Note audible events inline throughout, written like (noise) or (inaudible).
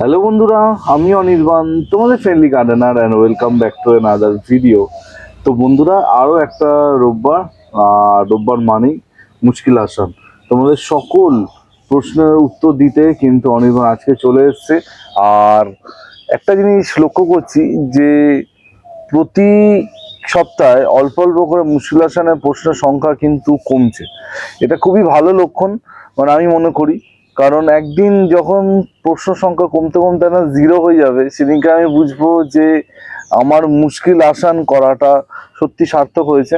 Hello বন্ধুরা, আমি অনির্বাণ, তোমাদের friendly gardener and welcome back to another video তো বন্ধুরা আরও একটা রোববার রোববার মানেই মুশকিল আসান। তোমাদের সকল প্রশ্নের উত্তর দিতে কিন্তু অনির্বাণ আজকে চলে এসছে। আর একটা জিনিস লক্ষ্য করছি যে প্রতি সপ্তাহে অল্প অল্প করে মুশকিল আসানের প্রশ্নের সংখ্যা কিন্তু কমছে। এটা খুবই ভালো লক্ষণ। মানে আমি মনে করি কারণ একদিন যখন প্রশ্ন সংখ্যা কমতে কমতে না জিরো হয়ে যাবে, সেদিনকে আমি বুঝব যে আমার মুশকিল আসান করাটা সত্যি সার্থক হয়েছে।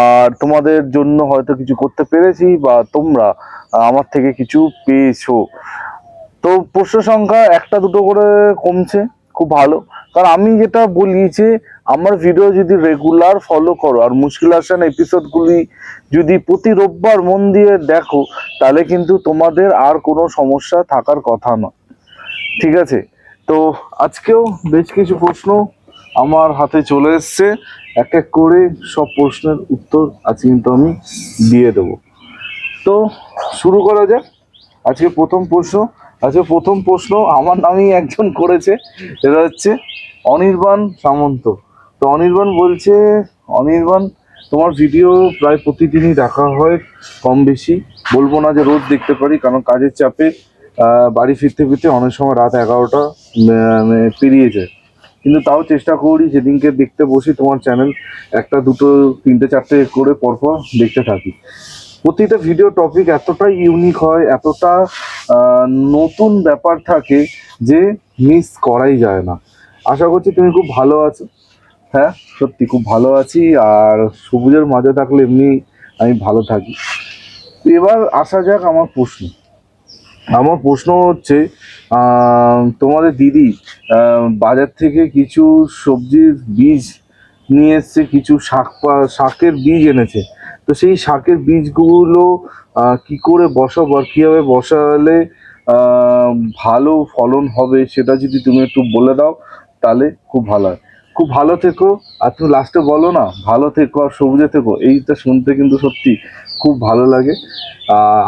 আর তোমাদের জন্য হয়তো কিছু করতে পেরেছি বা তোমরা আমার থেকে কিছু পেয়েছ। তো প্রশ্ন সংখ্যা একটা দুটো করে কমছে। খুব ভালো। কারণ আমি যেটা বলি যে, আমার ভিডিও যদি রেগুলার ফলো করো, আর মুশকিল আসান এপিসোডগুলি যদি প্রতি রোববার মন দিয়ে দেখো, তাহলে কিন্তু তোমাদের আর কোনো সমস্যা থাকার কথা নয় ঠিক আছে? তো আজকেও বেশ কিছু প্রশ্ন আমার হাতে চলে এসছে। এক এক করে সব প্রশ্নের উত্তর আজকে কিন্তু আমি দিয়ে দেবো। তো শুরু করা যাক। আজকে প্রথম প্রশ্ন আজকে প্রথম প্রশ্ন আমার নামেই একজন করেছে এটা হচ্ছে অনির্বাণ সামন্ত। তো অনির্বাণ বলছে, অনির্বাণ, তোমার ভিডিও প্রায় প্রতিদিনই দেখা হয় কম বেশি বলব না যে রোজ দেখতে পারি, কারণ কাজের চাপে বাড়ি ফিরতে ফিরতে অনেক সময় রাত এগারোটা মানে পেরিয়ে যায়। কিন্তু তাও চেষ্টা করি যেদিনকে দেখতে বসি, তোমার চ্যানেল একটা, দুটো, তিনটে, চারটে করে পরপর দেখতে থাকি। প্রতিটা ভিডিও টপিক এতটা ইউনিক হয়, এতটা নতুন ব্যাপার থাকে যে মিস করাই যায় না। আশা করছি তুমি খুব ভালো আছো। হ্যাঁ সত্যি খুব ভালো আছি আর সবুজের মাঝে থাকলে এমনি আমি ভালো থাকি। এবার আসা যাক আমার প্রশ্ন। আমার প্রশ্ন হচ্ছে তোমাদের দিদি বাজার থেকে কিছু সবজির বীজ নিয়ে এসছে, কিছু শাক শাকের বীজ এনেছে। তো সেই শাকের বীজগুলো কি করে বসাবো আর কীভাবে বসালে ভালো ফলন হবে সেটা যদি তুমি একটু বলে দাও, তাহলে খুব ভালো হয়। খুব ভালো থেকো আর তুমি লাস্টে বলো না, ভালো থেকো আর সবুজে থেকো, এইটা শুনতে কিন্তু সত্যি খুব ভালো লাগে।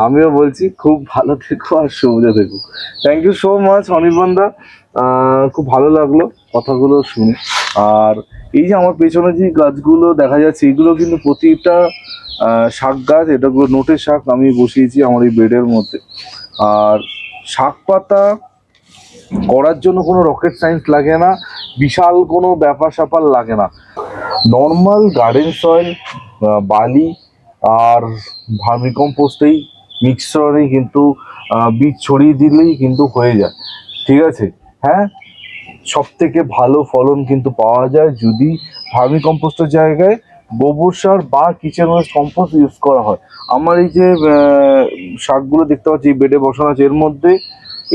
আমিও বলছি খুব ভালো থেকো আর সবুজে থেকো। থ্যাংক ইউ সো মাচ অনির্বাণদা খুব ভালো লাগল কথাগুলো শুনে। আর এই যে আমার পেছনে যে গাছগুলো দেখা যাচ্ছে, এগুলো কিন্তু প্রতিটা শাক গাছ এটাগুলো নোটের শাক, আমি বসিয়েছি আমার এই বেডের মধ্যে। আর শাক পাতা করার জন্য কোনো রকেট সায়েন্স লাগে না, বিশাল কোনো ব্যাপার স্যাপার লাগে না। নর্মাল গার্ডেন সয়েল বালি আর ভার্মিকম্পোস্টেই মিক্সচারেই কিন্তু বীজ ছড়িয়ে দিলেই কিন্তু হয়ে যায়। ঠিক আছে? হ্যাঁ? সব থেকে ভালো ফলন কিন্তু পাওয়া যায় যদি ভার্মিকম্পোস্টের জায়গায় গোবর সার বা কিচেন ওয়েস্ট কম্পোস্ট ইউজ করা হয়। আমার এই যে শাকগুলো দেখতে পাচ্ছি বেডে বসানো আছে, এর মধ্যে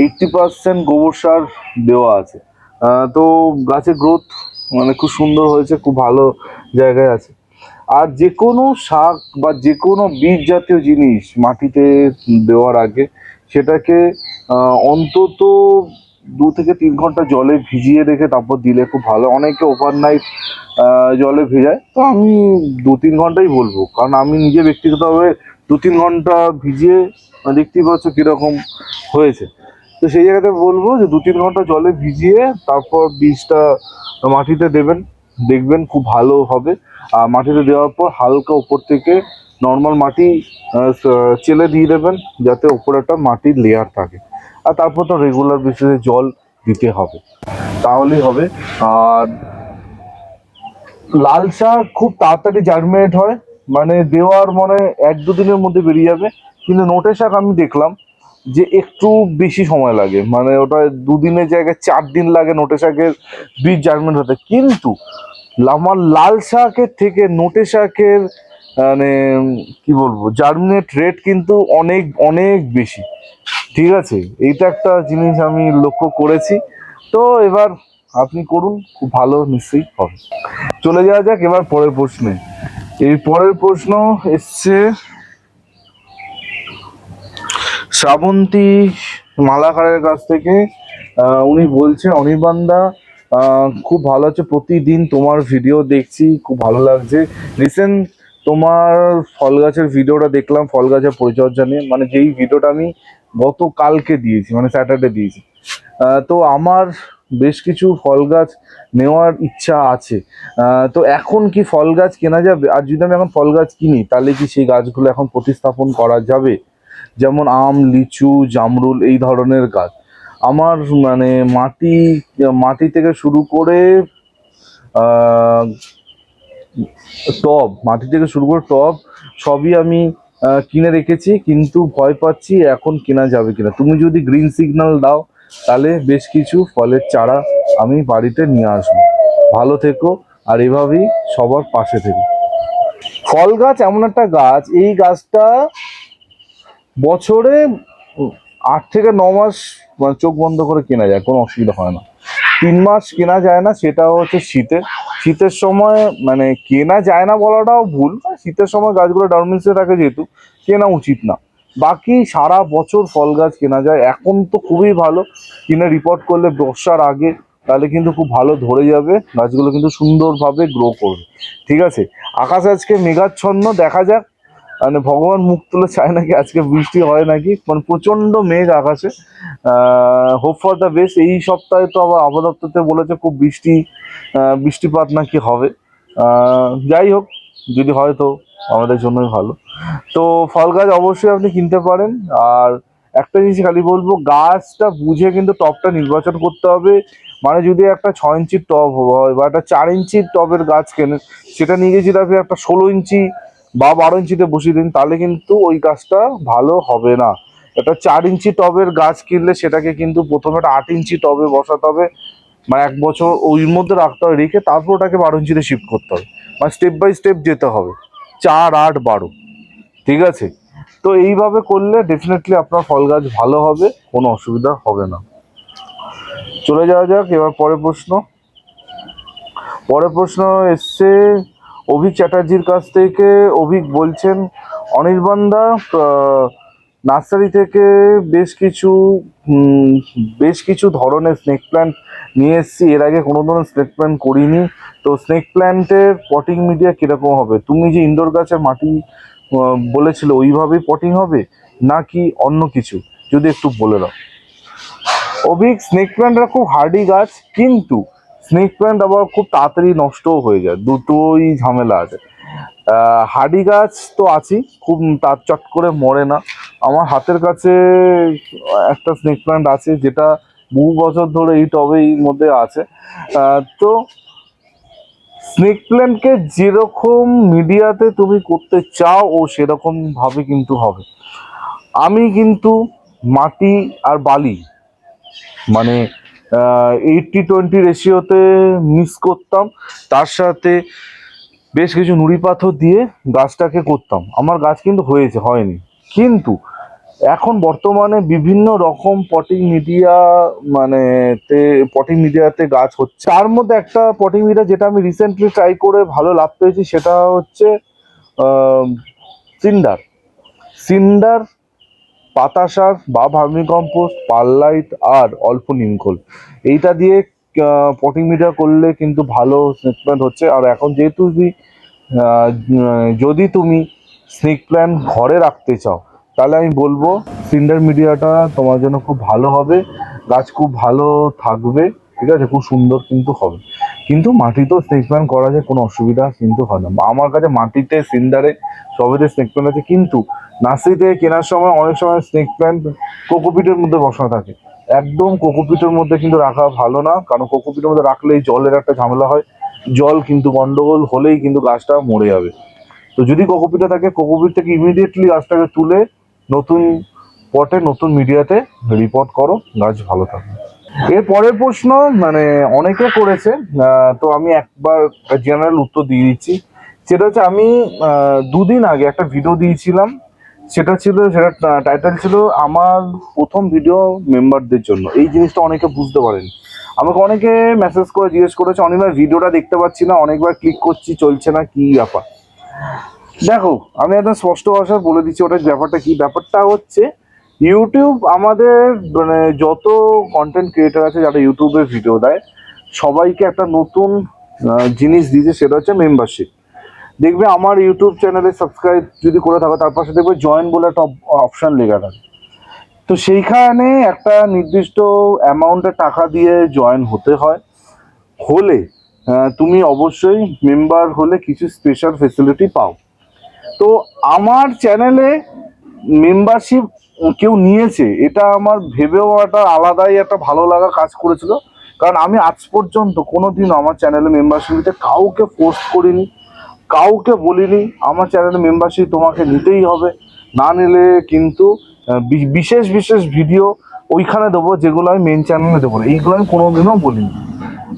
এইটটি পার্সেন্ট গোবর সার দেওয়া আছে। তো গাছের গ্রোথ মানে খুব সুন্দর হয়েছে, খুব ভালো জায়গায় আছে। আর যে কোনো শাক বা যে কোনো বীজ জাতীয় জিনিস মাটিতে দেওয়ার আগে সেটাকে অন্তত দু থেকে তিন ঘণ্টা জলে ভিজিয়ে রেখে তারপর দিলে খুব ভালো। অনেকে ওভারনাইট জলে ভেজায়। তো আমি দু তিন ঘন্টাই বলব। কারণ আমি নিজে ব্যক্তিগতভাবে দু তিন ঘণ্টা ভিজিয়ে দেখতেই পাচ্ছ কীরকম হয়েছে। তো সেই জায়গাতে বলব যে দু তিন ঘণ্টা জলে ভিজিয়ে তারপর বীজটা মাটিতে দেবেন। দেখবেন খুব ভালো হবে। আর মাটিতে দেওয়ার পর হালকা উপর থেকে নর্মাল মাটি চেলে দিয়ে দেবেন যাতে উপরে একটা মাটির লেয়ার থাকে। আর তারপর তো রেগুলার বেসিসে জল দিতে হবে। তাহলেই হবে। আর লাল শাক খুব তাড়াতাড়ি জার্মিনেট হয়। মানে দেওয়ার মানে এক দুদিনের মধ্যে বেরিয়ে যাবে। কিন্তু নোটে শাক আমি দেখলাম যে একটু বেশি সময় লাগে। মানে ওটা দুদিনের জায়গায় চার দিন লাগে নোটে শাকের বীজ জার্মিনেট হতে। কিন্তু আমার লাল শাকের থেকে নোটে শাকের মানে কি বলব জার্মিনেট রেট কিন্তু অনেক অনেক বেশি। ঠিক আছে? এইটা একটা জিনিস আমি লক্ষ্য করেছি। তো এবার আপনি করুন, খুব ভালো নিশ্চয়ই হবে। চলে যাওয়া যাক এবার পরের প্রশ্নে। এই পরের প্রশ্ন এসছে, শ্রাবন্তী মালাকারের কাছ থেকে উনি বলছে, অনির্বাণদা খুব ভালো আছে, প্রতিদিন তোমার ভিডিও দেখছি, খুব ভালো লাগছে। রিসেন্ট তোমার ফল গাছের ভিডিওটা দেখলাম, ফল গাছের পরিচর্যা নিয়ে। মানে যেই ভিডিওটা আমি গতকালকে দিয়েছি মানে স্যাটারডে দিয়েছি। তো আমার বেশ কিছু ফল গাছ নেওয়ার ইচ্ছা আছে। তো এখন কি ফল গাছ কেনা যাবে? আর যদি আমি এখন ফল গাছ কিনি, তাহলে কি সেই গাছগুলো এখন প্রতিস্থাপন করা যাবে? যেমন আম, লিচু, জামরুল, এই ধরনের গাছ। আমার মানে মাটি মাটি থেকে শুরু করে টব, মাটি থেকে শুরু করে টব, সবই আমি কিনে রেখেছি, কিন্তু ভয় পাচ্ছি এখন কেনা যাবে কিনা। তুমি যদি গ্রিন সিগন্যাল দাও, তাহলে বেশ কিছু ফলের চারা আমি বাড়িতে নিয়ে আসব। ভালো থেকো, আর এভাবেই সবার পাশে থেকো। ফল গাছ এমন একটা গাছ, এই গাছটা বছরে আট থেকে ন মাস মানে চোখ বন্ধ করে কেনা যায়, কোনো অসুবিধা হয় না। তিন মাস কেনা যায় না, সেটা হচ্ছে শীতে। শীতের সময় মানে কেনা যায় না বলাটাও ভুল শীতের সময় গাছগুলো ডারমিন্সে থাকে যেহেতু, কেনা উচিত না। বাকি সারা বছর ফল গাছ কেনা যায়, এখন তো খুবই ভালো, কিনে রিপোর্ট করলে বর্ষার আগে, তাহলে কিন্তু খুব ভালো ধরে যাবে, গাছগুলো কিন্তু সুন্দরভাবে গ্রো করবে। ঠিক আছে? আকাশ আজকে মেঘাচ্ছন্ন, দেখা যাক মানে ভগবান মুখ তুলে চায় নাকি? আজকে বৃষ্টি হয় নাকি? মানে প্রচণ্ড মেঘ আকাশে। হোপ ফর দ্য বেস্ট এই সপ্তাহে তো আবার আবহাওয়া বলেছে খুব বৃষ্টি বৃষ্টিপাত নাকি হবে। যাই হোক, যদি হয় তো আমাদের জন্যই ভালো। তো ফল গাছ অবশ্যই আপনি কিনতে পারেন। আর একটা জিনিস খালি বলব, গাছটা বুঝে কিন্তু টবটা নির্বাচন করতে হবে। মানে যদি একটা ছ ইঞ্চির টব হয় বা একটা চার ইঞ্চির টবের গাছ কেনেন, সেটা নিয়ে যদি আপনি একটা ষোলো ইঞ্চি বা বারো ইঞ্চিতে বসিয়ে দিন, তাহলে কিন্তু ওই গাছটা ভালো হবে না। একটা চার ইঞ্চি টবের গাছ কিনলে সেটাকে কিন্তু প্রথমে একটা আট ইঞ্চি টবে বসাতে হবে মানে এক বছর ওই মধ্যে রাখতে হবে রেখে তারপর ওটাকে বারো ইঞ্চিতে শিফট করতে হবে। মানে স্টেপ বাই স্টেপ যেতে হবে, চার, আট, বারো। ঠিক আছে? তো এইভাবে করলে ডেফিনেটলি আপনার ফল গাছ ভালো হবে, কোনো অসুবিধা হবে না। চলে যাওয়া যাক, এবার পরের প্রশ্ন। পরের প্রশ্ন এসছে অভিক চ্যাটার্জির কাছ থেকে অভিক বলছেন অনির্বাণদা নার্সারি থেকে বেশ কিছু বেশ কিছু ধরনের স্নেক প্ল্যান্ট নিয়ে এসেছি। এর আগে কোনো ধরনের স্নেক প্ল্যান্ট করিনি। তো স্নেক প্ল্যান্টের পটিং মিডিয়া কীরকম হবে? তুমি যে ইনডোর গাছের মাটি বলেছিলে ওইভাবেই পটিং হবে নাকি অন্য কিছু? যদি একটু বলে দাও। অভিক, স্নেক প্ল্যান্টরা খুব হার্ডি গাছ, কিন্তু স্নেক প্ল্যান্ট আবার খুব তাড়াতাড়ি নষ্টও হয়ে যায়। দুটোই ঝামেলা আছে। হাড়ি গাছ তো আছেই, খুব তার চট করে মরে না। আমার হাতের কাছে একটা স্নেক প্ল্যান্ট আছে, যেটা বহু বছর ধরে এই টবের মধ্যে আছে। তো স্নেক প্ল্যান্টকে যেরকম মিডিয়াতে তুমি করতে চাও, ও সেরকমভাবে কিন্তু হবে। আমি কিন্তু মাটি আর বালি মানে এইটটি টোয়েন্টি রেশিওতে মিক্স করতাম। তার সাথে বেশ কিছু নুড়ি পাথর দিয়ে গাছটাকে করতাম। আমার গাছ কিন্তু হয়েছে, হয়নি। কিন্তু এখন বর্তমানে বিভিন্ন রকম পটিং মিডিয়া মানে তে পটিং মিডিয়াতে গাছ হচ্ছে। তার মধ্যে একটা পটিং মিডিয়া যেটা আমি রিসেন্টলি ট্রাই করে ভালো লাভ পেয়েছি, সেটা হচ্ছে সিন্ডার। সিন্ডার পাতা সার বা ভার্মি কম্পোস্ট পারলাইট আর অল্প নিমখোল। এইটা দিয়ে পটিং মিডিয়া করলে কিন্তু ভালো স্নেক হচ্ছে। আর এখন যেহেতু যদি তুমি স্নেক প্ল্যান্ট ঘরে রাখতে চাও, তাহলে আমি বলব সিন্ডার মিডিয়াটা তোমার জন্য খুব ভালো হবে। গাছ খুব ভালো থাকবে, ঠিক আছে? খুব সুন্দর কিন্তু হবে। কিন্তু মাটিতেও স্নেক প্ল্যান্ট করা যায়, কোনো অসুবিধা কিন্তু হয় না। আমার কাছে মাটিতে সিন্ডারে সবেতে স্নেক প্ল্যান্ট আছে, কিন্তু নার্সারি থেকে কেনার সময় অনেক সময় স্নেক প্ল্যান্ট কোকোপিটের মধ্যে বসানো থাকে। একদম কোকোপিটের মধ্যে কিন্তু রাখা ভালো না, কারণ কোকোপিটের মধ্যে রাখলেই জলের একটা ঝামেলা হয়। জল কিন্তু গন্ডগোল হলেই কিন্তু গাছটা মরে যাবে। তো যদি কোকোপিটে থাকে কোকোপিট থেকে ইমিডিয়েটলি গাছটাকে তুলে নতুন পটে, নতুন মিডিয়াতে রিপোর্ট করো, গাছ ভালো থাকবে। এর পরের প্রশ্ন মানে অনেকে করেছে তো আমি একবার জেনারেল উত্তর দিয়ে দিচ্ছি। সেটা হচ্ছে আমি দুদিন আগে একটা ভিডিও দিয়েছিলাম। সেটা ছিল, সেটা টাইটেল ছিল আমার প্রথম ভিডিও মেম্বারদের জন্য। এই জিনিসটা অনেকে বুঝতে পারেনি। আমাকে অনেকে মেসেজ করে, জিজ্ঞেস করেছে অনেকবার ভিডিওটা দেখতে পাচ্ছি না, অনেকবার ক্লিক করছি, চলছে না, কি ব্যাপার? দেখো, আমি একদম স্পষ্ট ভাষায় বলে দিচ্ছি, ওটার ব্যাপারটা কি? ব্যাপারটা হচ্ছে ইউটিউব আমাদের মানে যত কন্টেন্ট ক্রিয়েটার আছে যারা ইউটিউবে ভিডিও দেয়, সবাইকে একটা নতুন জিনিস দিয়েছে, সেটা হচ্ছে মেম্বারশিপ দেখবে আমার ইউটিউব চ্যানেলে সাবস্ক্রাইব যদি করে থাকো, তার পাশে দেখবে জয়েন বলে একটা অপশান লেখা থাকে। তো সেইখানে একটা নির্দিষ্ট অ্যামাউন্টের টাকা দিয়ে জয়েন হতে হয়। হলে তুমি অবশ্যই মেম্বার হলে কিছু স্পেশাল ফেসিলিটি পাও। তো আমার চ্যানেলে মেম্বারশিপ কেউ নিয়েছে, এটা আমার ভেবেও একটা আলাদাই একটা ভালো লাগা কাজ করেছিল। কারণ আমি আজ পর্যন্ত কোনোদিন আমার চ্যানেলে মেম্বারশিপ নিতে কাউকে ফোর্স করিনি, কাউকে বলিনি, আমার চ্যানেলে মেম্বারশিপ তোমাকে নিতেই হবে। না নিলে কিন্তু বিশেষ বিশেষ ভিডিও ওইখানে দেবো যেগুলো আমি মেন চ্যানেলে দেবো না। এইগুলো আমি কোনোদিনও বলিনি।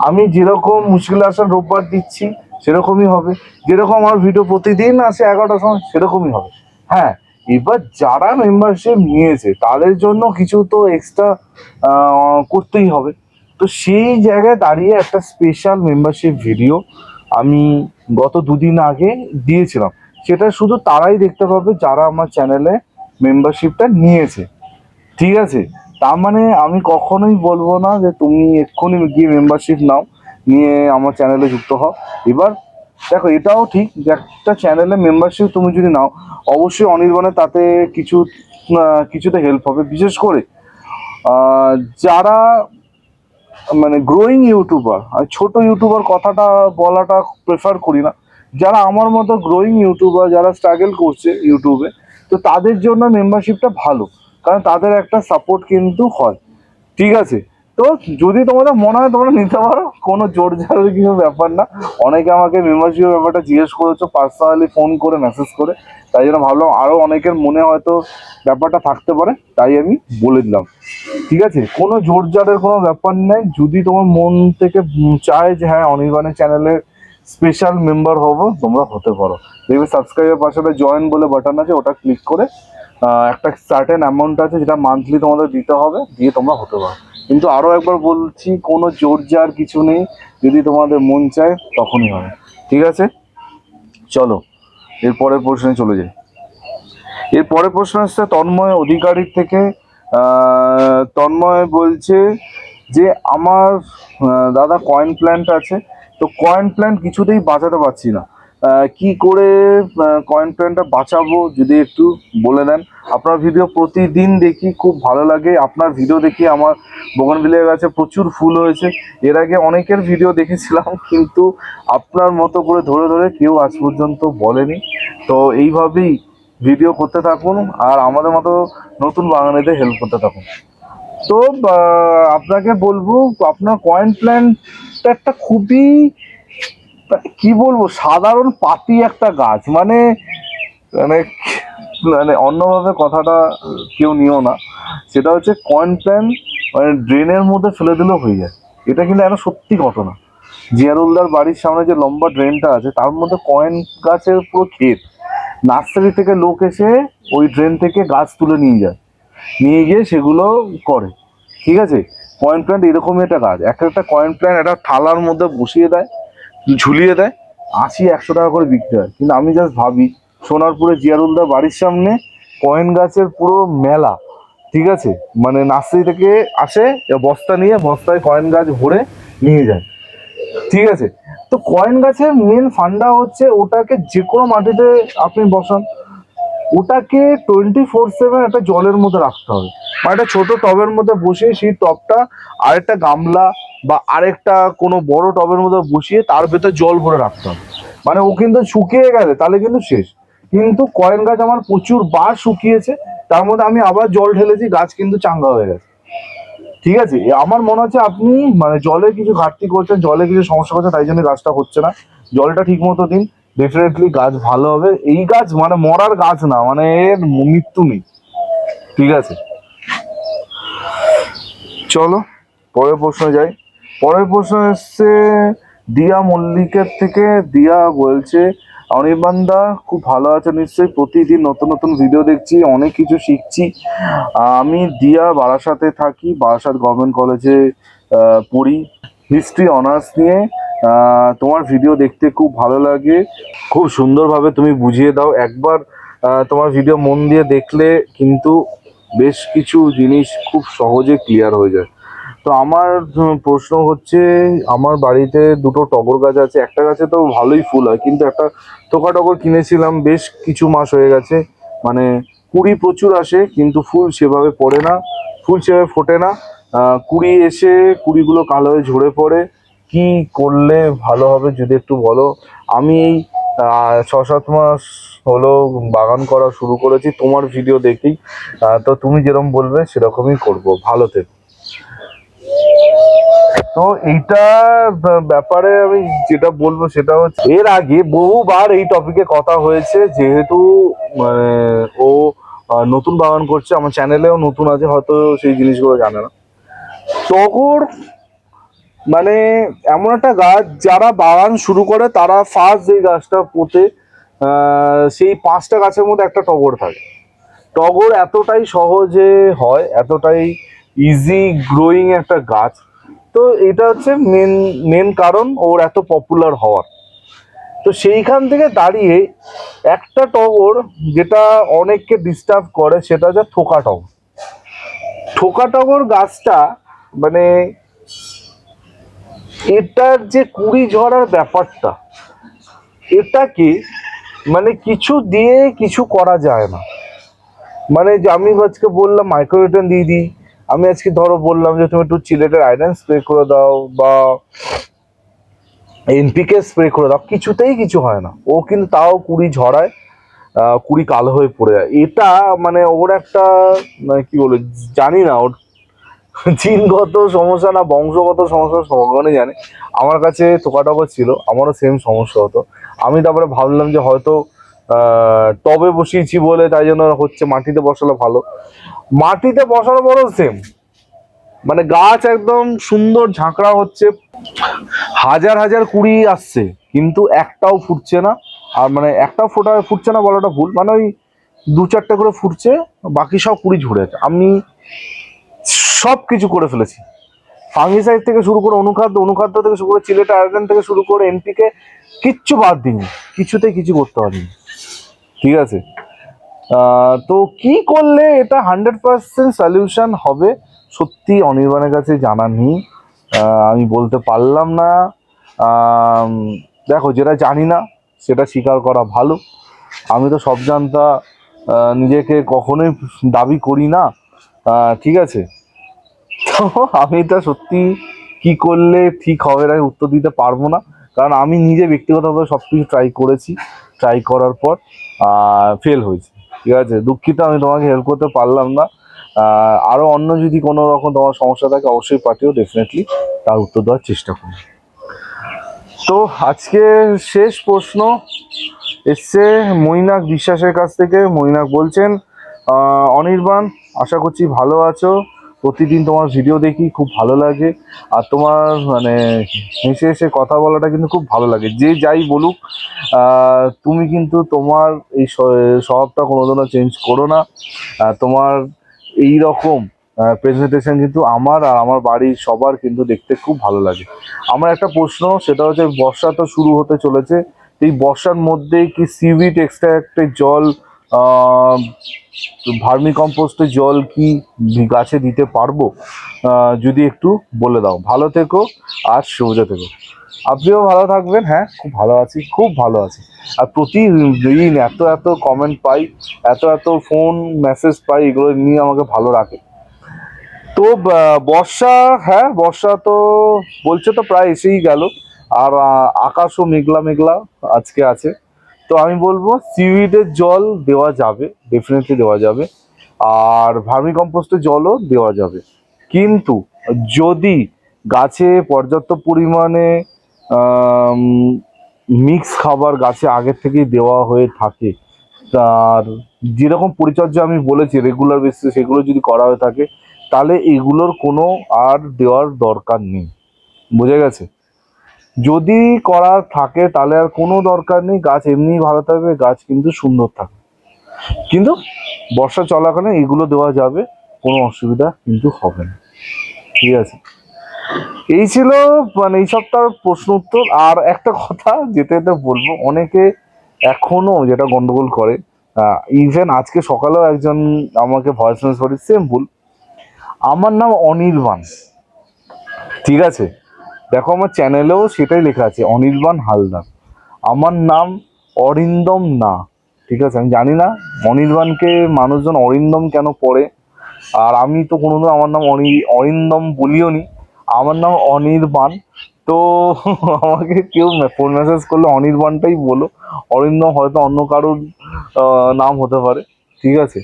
আমি যেরকম মুশকিল আসার রোববার দিচ্ছি, সেরকমই হবে। যেরকম আমার ভিডিও প্রতিদিন আসে এগারোটার সময়, সেরকমই হবে। হ্যাঁ এবার যারা মেম্বারশিপ নিয়েছে, তাদের জন্য কিছু তো এক্সট্রা করতেই হবে। তো সেই জায়গায় দাঁড়িয়ে একটা স্পেশাল মেম্বারশিপ ভিডিও আমি গত দুদিন আগে দিয়েছিলাম। সেটা শুধু তারাই দেখতে পাবে যারা আমার চ্যানেলে মেম্বারশিপটা নিয়েছে। ঠিক আছে? তার মানে আমি কখনোই বলব না যে তুমি এক্ষুনি গিয়ে মেম্বারশিপ নাও, নিয়ে আমার চ্যানেলে যুক্ত হও। এবার দেখো, এটাও ঠিক যে একটা চ্যানেলে মেম্বারশিপ তুমি যদি নাও, অবশ্যই অনির্বাণে তাতে কিছু কিছুতে হেল্প হবে। বিশেষ করে যারা মানে গ্রোয়িং ইউটিউবার আর ছোট ইউটিউবার কথাটা বলাটা প্রেফার করি না। যারা আমার মতো গ্রোয়িং ইউটিউবার যারা স্ট্রাগল করছে ইউটিউবে তো তাদের জন্য মেম্বারশিপটা ভালো। কারণ তাদের একটা সাপোর্ট কিন্তু হয়। ঠিক আছে? তো যদি তোমাদের মনে হয় তোমরা নিতে পারো, কোনো জোর জারের কিছু ব্যাপার না। অনেকে আমাকে মেম্বারশিপের ব্যাপারটা জিজ্ঞেস করেছ পার্সোনালি ফোন করে মেসেজ করে। তাই জন্য ভাবলাম আরও অনেকের মনে হয়তো ব্যাপারটা থাকতে পারে, তাই আমি বলে দিলাম। ঠিক আছে? কোনো জোর জারের কোনো ব্যাপার নেই। যদি তোমার মন থেকে চায় যে হ্যাঁ অনির্বাণের চ্যানেলের স্পেশাল মেম্বার হব, তোমরা হতে পারো। দেখবে সাবস্ক্রাইবের পাশে জয়েন বলে বাটন আছে, ওটা ক্লিক করে একটা সার্টেন অ্যামাউন্ট আছে যেটা মান্থলি তোমাদের দিতে হবে, দিয়ে তোমরা হতে পারো। কিন্তু আরও একবার বলছি, কোনো জোর জার কিছু নেই। যদি তোমাদের মন চায়, তখনই হবে। ঠিক আছে? চলো, এর পরের প্রশ্নে চলে যাই। এর পরের প্রশ্ন আসছে, তন্ময় অধিকারীর থেকে। তন্ময় বলছে যে, আমার দাদা কয়েন প্ল্যান্ট আছে। তো কয়েন প্ল্যান্ট কিছুতেই বাঁচাতে পারছি না। কি করে কয়েন প্ল্যান্টটা বাঁচাবো যদি একটু বলে দেন। আপনার ভিডিও প্রতিদিন দেখি, খুব ভালো লাগে। আপনার ভিডিও দেখি, আমার বগনভিলের গাছে প্রচুর ফুল হয়েছে। এর আগে অনেকের ভিডিও দেখেছিলাম, কিন্তু আপনার মতো করে ধরে ধরে কেউ আজ পর্যন্ত বলেনি। তো এইভাবেই ভিডিও করতে থাকুন, আর আমাদের মতো নতুন বাঙালিদের হেল্প করতে থাকুন। তো আপনাকে বলব, আপনার কয়েন প্ল্যান্টটা একটা খুবই কি বলব, সাধারণ পাতি একটা গাছ। মানে মানে মানে অন্যভাবে কথাটা কেউ নিও না। সেটা হচ্ছে কয়েন প্ল্যান্ট মানে ড্রেনের মধ্যে ফেলে দিলেও হয়ে যায়। এটা কিন্তু একটা সত্যি ঘটনা। জিয়ারুলদার বাড়ির সামনে যে লম্বা ড্রেনটা আছে, তার মধ্যে কয়েন গাছের পুরো ক্ষেত। নার্সারি থেকে লোক এসে ওই ড্রেন থেকে গাছ তুলে নিয়ে যায়। নিয়ে গিয়ে সেগুলো করে। ঠিক আছে? কয়েন প্ল্যান্ট এরকমই একটা গাছ। এক একটা কয়েন প্ল্যান্ট একটা থালার মধ্যে বসিয়ে দেয়। ঝুলিয়ে দেয়, আশি, একশো টাকা করে বিক্রি হয়। কিন্তু আমি জাস্ট ভাবি সোনারপুরে জিয়ারুলদার বাড়ির সামনে কয়েন গাছের পুরো মেলা, ঠিক আছে? মানে নার্সারি থেকে আসে বস্তা নিয়ে বস্তায় কয়েন গাছ ভরে নিয়ে যায়, ঠিক আছে? তো কয়েন গাছের মেন ফান্ডা হচ্ছে ওটাকে যে কোনো মাটিতে আপনি বসান, ওটাকে টোয়েন্টি ফোর সেভেন একটা জলের মধ্যে রাখতে হবে। মানে একটা ছোটো টবের মধ্যে বসিয়ে সেই টবটা আরেকটা গামলা বা আরেকটা কোনো বড় টবের মধ্যে বসিয়ে তার ভেতরে জল ভরে রাখতে হবে। মানে ও কিন্তু শুকিয়ে গেলে তাহলে কিন্তু শেষ। কিন্তু কয়েন গাছ আমার প্রচুর বার শুকিয়েছে, তার মধ্যে আমি আবার জল ঢেলেছি, গাছ কিন্তু চাঙ্গা হয়ে গেছে। ঠিক আছে? আমার মনে হচ্ছে আপনি মানে জলে কিছু ঘাটতি করছেন, জলে কিছু সমস্যা করছে তাই জন্য গাছটা হচ্ছে না। জলটা ঠিক মতো দিন ডেফিনেটলি গাছ ভালো হবে। এই গাছ মানে মরার গাছ না মানে এর মৃত্যু নেই। ঠিক আছে? চলো, পরের প্রশ্ন যাই। পরের প্রশ্ন এসছে, দিয়া মল্লিকের থেকে দিয়া বলছে, অনির্বাণদা, খুব ভালো আছে নিশ্চয়ই, প্রতিদিন নতুন নতুন ভিডিও দেখছি, অনেক কিছু শিখছি। আমি দিয়া বারাসাতে থাকি, বারাসাত গভর্নমেন্ট কলেজে পড়ি। হিস্ট্রি অনার্স নিয়ে তোমার ভিডিও দেখতে খুব ভালো লাগে। খুব সুন্দরভাবে তুমি বুঝিয়ে দাও। একবার তোমার ভিডিও মন দিয়ে দেখলে কিন্তু বেশ কিছু জিনিস খুব সহজে ক্লিয়ার হয়ে যায়। তো আমার প্রশ্ন হচ্ছে আমার বাড়িতে দুটো টগর গাছ আছে। একটা গাছে তো ভালোই ফুল হয় কিন্তু একটা থোকা টগর কিনেছিলাম বেশ কিছু মাস হয়ে গেছে। মানে কুড়ি প্রচুর আসে কিন্তু ফুল সেভাবে পড়ে না ফুল সেভাবে ফোটে না। কুড়ি এসে কুড়িগুলো কালো হয়ে ঝরে পড়ে। কি করলে ভালো হবে যদি একটু বলো? আমি এই ছ সাত মাস হলো বাগান করা শুরু করেছি তোমার ভিডিও আহ, তো তুমি যেরকম বলবে সেরকমই করব। ভালো থেকো। তো এইটা ব্যাপারে আমি যেটা বলব সেটা হচ্ছে, এর আগে বহুবার এই টপিকে কথা হয়েছে, যেহেতু মানে ও নতুন বাগান করছে, আমার চ্যানেলেও নতুন আছে, হয়তো সেই জিনিসগুলো জানে না। টগর মানে এমন একটা গাছ, যারা বাগান শুরু করে, তারা ফার্স্ট যে গাছটা পোতে সেই পাঁচটা গাছের মধ্যে একটা টগর থাকে। টগর এতটাই সহজে হয়, এতটাই ইজি গ্রোয়িং একটা গাছ। তো এটা হচ্ছে মেন মেন কারণ ওর এত পপুলার হওয়ার। তো সেইখান থেকে দাঁড়িয়ে একটা টগর যেটা অনেককে ডিস্টার্ব করে সেটা হচ্ছে থোকা টগর থোকা টগর গাছটা মানে এটার যে কুড়ি ঝরার ব্যাপারটা, এটাকে মানে কিছু দিয়ে কিছু করা যায় না। মানে যে আমি আজকে বললাম মাইক্রোনিউট্রেন দিয়ে দিই। আমি আজকে ধরো বললাম যে তুমি একটু চিলেটের আয়রন স্প্রে করে দাও বা এনপিকে স্প্রে করে দাও কিছুতেই কিছু হয় না। ও কিন্তু তাও কুড়ি আহ, কুড়ি কালো হয়ে পড়ে যায়। এটা মানে ওর একটা মানে কি বলব জানি না ওর জিনগত সমস্যা না বংশগত সমস্যা ভগবানই জানে। আমার কাছে টোকাটকা ছিল আমারও সেম সমস্যা হতো। আমি তারপরে ভাবলাম যে হয়তো টবে বসিয়েছি বলে তাই জন্য হচ্ছে মাটিতে বসালে ভালো। মাটিতে বসানো বড় সেম মানে গাছ একদম সুন্দর ঝাঁকড়া হচ্ছে। হাজার হাজার কুড়ি আসছে, কিন্তু একটাও ফুটছে না। আর মানে একটাও ফোটা ফুটছে না বলাটা ভুল। মানে ওই দু চারটে করে ফুটছে, বাকি সব কুড়ি ঝরে আমি সব কিছু করে ফেলেছি। ফাঙ্গিসাইড থেকে শুরু করে অনুখাদ্য অনুখাদ্য থেকে শুরু করে চিলেট আয়োজন থেকে শুরু করে এনপিকে কিচ্ছু বাদ দিইনি। কিছুতে কিছু করতে পারিনি। ঠিক আছে? তো কি করলে এটা হান্ড্রেড পার্সেন্ট সলিউশন হবে? সত্যি অনির্বাণের কাছে জানা নেই। আমি বলতে পারলাম না। দেখো, যেটা জানি না, সেটা স্বীকার করা ভালো। আমি তো সব জানতা নিজেকে কখনোই দাবি করি না। ঠিক আছে? তো আমি এটা সত্যি কি করলে ঠিক হবে না উত্তর দিতে পারব না। কারণ আমি নিজে ব্যক্তিগতভাবে সব কিছু ট্রাই করেছি। ট্রাই করার পর ফেল হয়েছে। ঠিক আছে? দুঃখিত, আমি তোমাকে হেল্প করতে পারলাম না। আরও অন্য যদি কোনো রকম তোমার সমস্যা থাকে, অবশ্যই পাঠিও ডেফিনেটলি তার উত্তর দেওয়ার চেষ্টা করব। তো আজকে শেষ প্রশ্ন এসছে মৈনাক বিশ্বাসের কাছ থেকে। মৈনাক বলছেন অনির্বাণ, আশা করছি ভালো আছো। প্রতিদিন তোমার ভিডিও দেখি, খুব ভালো লাগে। আর তোমার মানে হেসে হেসে কথা বলাটা কিন্তু খুব ভালো লাগে। যে যাই বলুক তুমি কিন্তু তোমার এই স্বভাবটা কোনোদিনও চেঞ্জ করো না। তোমার এই রকম প্রেজেন্টেশন কিন্তু আমার আর আমার বাড়ির সবার কিন্তু দেখতে খুব ভালো লাগে। আমার একটা প্রশ্ন, সেটা হচ্ছে, বর্ষা তো শুরু হতে চলেছে। এই বর্ষার মধ্যে কি সিভিট এক্সট্রাক্টের জল ভার্মি কম্পোস্টের জল কি গাছে দিতে পারব? যদি একটু বলে দাও। ভালো থেকো আর সবুজে থেকো। আপনিও ভালো থাকবেন হ্যাঁ খুব ভালো আছি, খুব ভালো আছি। আর প্রতিদিন এত এত কমেন্ট পাই, এত এত ফোন মেসেজ পাই, এগুলো নিয়ে আমাকে ভালো রাখে। তো বর্ষা হ্যাঁ বর্ষা তো বলছে তো প্রায় এসেই গেল। আর আকাশও মেঘলা মেঘলা আজকে আছে। তো আমি বলব সিউইডের জল দেওয়া যাবে ডেফিনেটলি দেওয়া যাবে। আর ভার্মি কম্পোস্টের জলও দেওয়া যাবে। কিন্তু যদি গাছে পর্যাপ্ত পরিমাণে মিক্স খাবার গাছে আগের থেকেই দেওয়া হয়ে থাকে, তার যেরকম পরিচর্যা আমি বলেছি রেগুলার বেসিসে সেগুলো যদি করা হয়ে থাকে, তাহলে এগুলোর কোনো আর দেওয়ার দরকার নেই। বুঝে গেছে? যদি করার থাকে, তাহলে আর কোনো দরকার নেই। গাছ এমনিই ভালো থাকবে, গাছ কিন্তু সুন্দর থাকবে। কিন্তু বর্ষা চলাকালীন এগুলো দেওয়া যাবে, কোনো অসুবিধা কিন্তু হবে না। ঠিক আছে? এই ছিল মানে এই সপ্তাহের প্রশ্ন উত্তর। আর একটা কথা যেতে যেতে বলব, অনেকে এখনও যেটা গন্ডগোল করে ইভেন আজকে সকালেও একজন আমাকে ভয়েস মেসেজ করে সেম ভুল। আমার নাম অনির্বাণ। ঠিক আছে? দেখো আমার চ্যানেলেও সেটাই লেখা আছে, অনির্বাণ হালদার। আমার নাম অরিন্দম না, ঠিক আছে? আমি জানি না অনির্বাণকে মানুষজন অরিন্দম কেন পড়ে? আর আমি তো কোনোদিন আমার নাম অনি, অরিন্দম বলিও নি আমার নাম অনির্বাণ। তো (laughs) আমাকে কেউ ফোন মেসেজ করলে অনির্বাণটাই বলো। অরিন্দম হয়তো অন্য কারোর নাম হতে পারে, ঠিক আছে?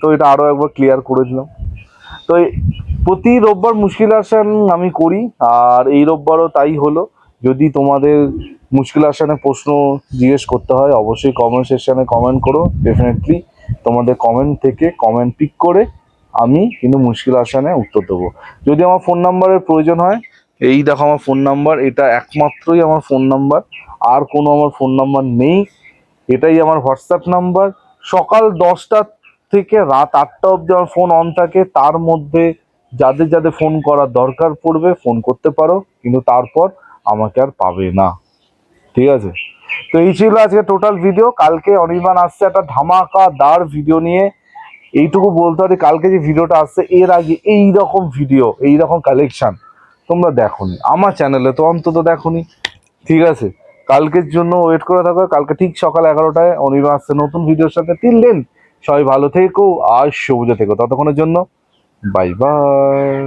তো এটা আরও একবার ক্লিয়ার করে দিলাম। তো প্রতি রোববার মুশকিল আসান আমি করি, আর এই রোববারও তাই হলো। যদি তোমাদের মুশকিল আসানে প্রশ্ন জিজ্ঞেস করতে হয়, অবশ্যই কমেন্ট সেকশনে কমেন্ট করো ডেফিনেটলি তোমাদের কমেন্ট থেকে কমেন্ট পিক করে আমি কিন্তু মুশকিল আসানে উত্তর দেবো। যদি আমার ফোন নাম্বারের প্রয়োজন হয়, এই দেখো আমার ফোন নাম্বার এটা একমাত্রই আমার ফোন নাম্বার আর কোনো আমার ফোন নাম্বার নেই। এটাই আমার হোয়াটসঅ্যাপ নাম্বার সকাল দশটা থেকে রাত আটটা অবধি আমার ফোন অন থাকে, তার মধ্যে যাদের যাদের ফোন করার দরকার পড়বে ফোন করতে পারো, কিন্তু তারপর আমাকে আর পাবে না। ঠিক আছে? তো এই ছিল আজকে টোটাল ভিডিও কালকে অনির্বাণ আসছে একটা ধামাকা ধামাকাদার ভিডিও নিয়ে। এইটুকু বলতে পারি কালকে যে ভিডিওটা আসছে, এর আগে এই রকম ভিডিও এই রকম কালেকশন তোমরা দেখোনি। আমার চ্যানেলে তো অন্তত দেখোনি। ঠিক আছে? কালকের জন্য ওয়েট করে থাকো। কালকে ঠিক সকাল এগারোটায় অনির্বাণ আসছে নতুন ভিডিওর সাথে। তিন দিন সবাই ভালো থেকো আর সবুজে থেকো। ততক্ষণের জন্য বাই বাই